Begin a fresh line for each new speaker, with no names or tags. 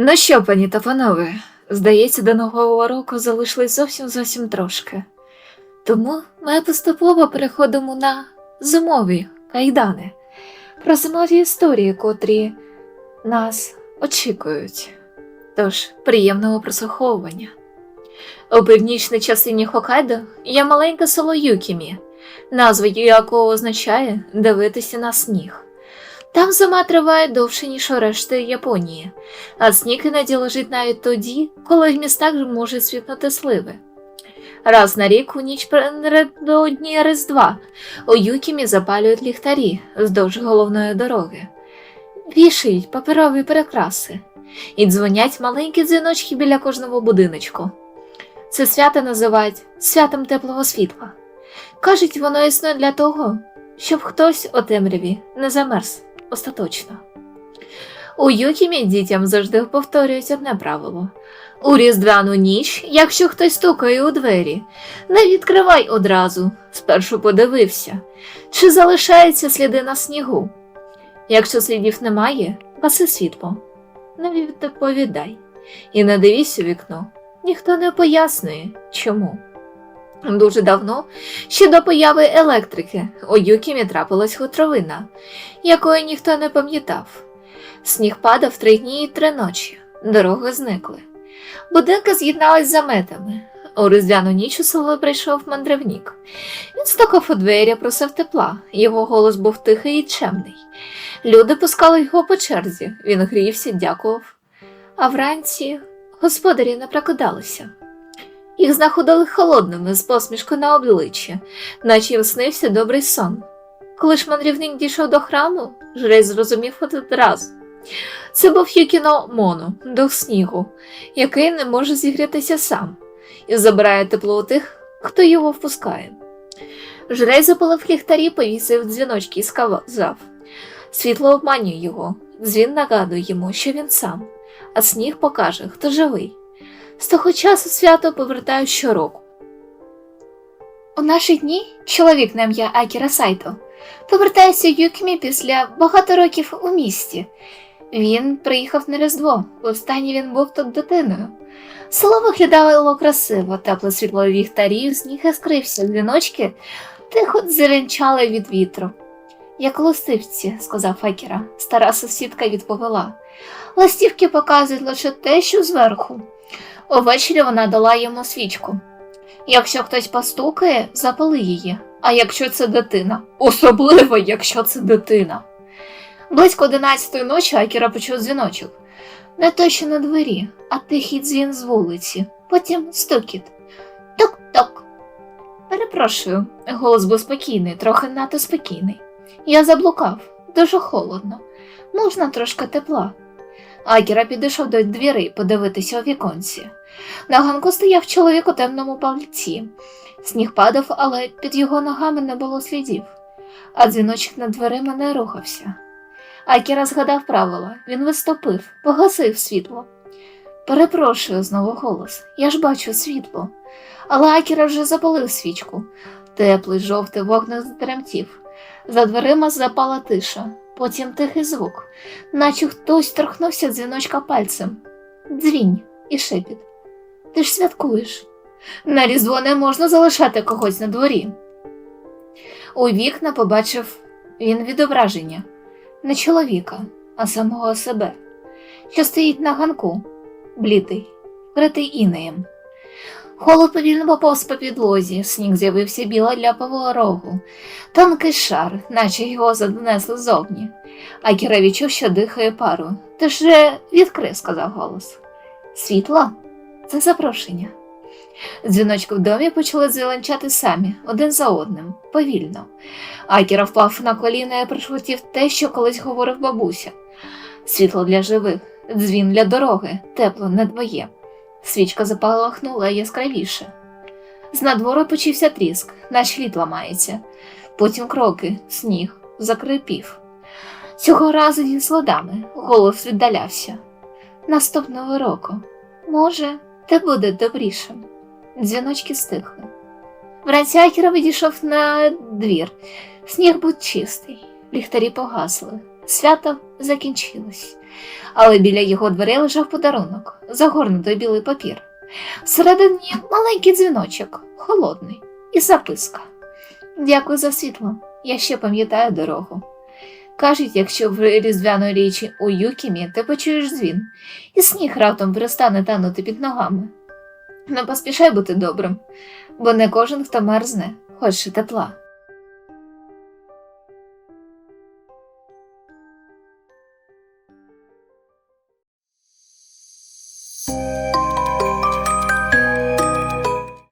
Ну що, пані та панове, здається, до нового року залишилось зовсім зовсім трошки. Тому ми поступово переходимо на зимові кайдани, про зимові історії, котрі нас очікують. Тож, приємного прослуховування. У північній частині Хокайдо є маленьке село Юкімі, назва якого означає дивитися на сніг. Там зима триває довше, ніж у решти Японії, а сніг іноді лежить навіть тоді, коли в містах можуть світнути сливи. Раз на рік у ніч передодні Різдва у Юкімі запалюють ліхтарі вздовж головної дороги, вішають паперові прикраси і дзвонять маленькі дзвіночки біля кожного будиночку. Це свято називають святом теплого світла. Кажуть, воно існує для того, щоб хтось у темряві не замерз остаточно. У Юкімі дітям завжди повторюють одне правило. У різдвяну ніч, якщо хтось стукає у двері, не відкривай одразу, спершу подивився, чи залишаються сліди на снігу. Якщо слідів немає, гаси світло, не відповідай і не дивись у вікно, ніхто не пояснює, чому. Дуже давно, ще до появи електрики, у Юкімі трапилась хутровина, якої ніхто не пам'ятав. Сніг падав три дні і три ночі, дороги зникли. Будинки з'єднались з заметами. У різдвяну ніч у село прийшов мандрівник. Він стукав у двері, просив тепла, його голос був тихий і чемний. Люди пускали його по черзі, він грівся, дякував. А вранці господарі не прокидалися. Їх знаходили холодними з посмішкою на обличчі, наче їм снився добрий сон. Коли ж мандрівник дійшов до храму, жрець зрозумів одразу. Це був Юкіно Моно, дух снігу, який не може зігрітися сам і забирає тепло у тих, хто його впускає. Жрець запалив ліхтарі, повісив дзвіночки і сказав світло обманює його, дзвін нагадує йому, що він сам, а сніг покаже, хто живий. З того часу свято повертають щороку. У наші дні чоловік на ім'я Акіра Сайто повертається Юкмі після багато років у місті. Він приїхав на Різдво, востаннє він був тут дитиною. Село виглядало красиво, тепле світло ліхтарів, сніг іскрився, дзвіночки тихо дзеленчали від вітру. Як листивці, сказав Акіра, стара сусідка відповіла. Листівки показують лише те, що зверху. Увечері вона дала йому свічку. Якщо хтось постукає, запали її, а якщо це дитина, особливо, якщо це дитина. Близько одинадцятої ночі Акіра почув дзвіночок. Не той, що на двері, а тихий дзвін з вулиці, потім стукіт. Тук-тук. Перепрошую, голос був спокійний, трохи надто спокійний. Я заблукав, дуже холодно. Можна трошки тепла. Акіра підійшов до дверей подивитися у віконці. На ганку стояв чоловік у темному пальці. Сніг падав, але під його ногами не було слідів, а дзвіночок над дверима не рухався. Акіра згадав правила, він виступив, погасив світло. Перепрошую знову голос, я ж бачу світло. Але Акіра вже запалив свічку. Теплий жовтий вогник затремтів. За дверима запала тиша, потім тихий звук, наче хтось торкнувся дзвіночка пальцем. Дзвінь і шепіт. Ти ж святкуєш. На різдво не можна залишати когось на дворі. У вікна побачив він відображення не чоловіка, а самого себе, що стоїть на ганку, блідий, вкритий інеєм. Холод повільно поповз по підлозі, сніг з'явився біла ляпого рогу, тонкий шар, наче його занесли зовні. А Кіра відчув, що дихає пару. Ти ж відкрив, сказав голос. Світло це запрошення. Дзвіночки в домі почали зеленчати самі, один за одним, повільно. Акіра впав на коліна і пришвартів те, що колись говорив бабуся. Світло для живих, дзвін для дороги, тепло не двоє. Свічка запалахнула яскравіше. З надвору почався тріск, наш лід ламається. Потім кроки, сніг, закрипів. Цього разу зі слодами голос віддалявся. Наступного року, може, те буде добрішим. Дзвіночки стихли. Вранці Акіра відійшов на двір. Сніг був чистий, ліхтарі погасли. Свято закінчилось, але біля його дверей лежав подарунок, загорнутий білий папір. Всередині маленький дзвіночок, холодний, і записка. Дякую за світло. Я ще пам'ятаю дорогу. Кажуть, якщо в різдвяної річі у Юкімі ти почуєш дзвін, і сніг раптом перестане танути під ногами. Не поспішай бути добрим, бо не кожен, хто мерзне, хоче тепла.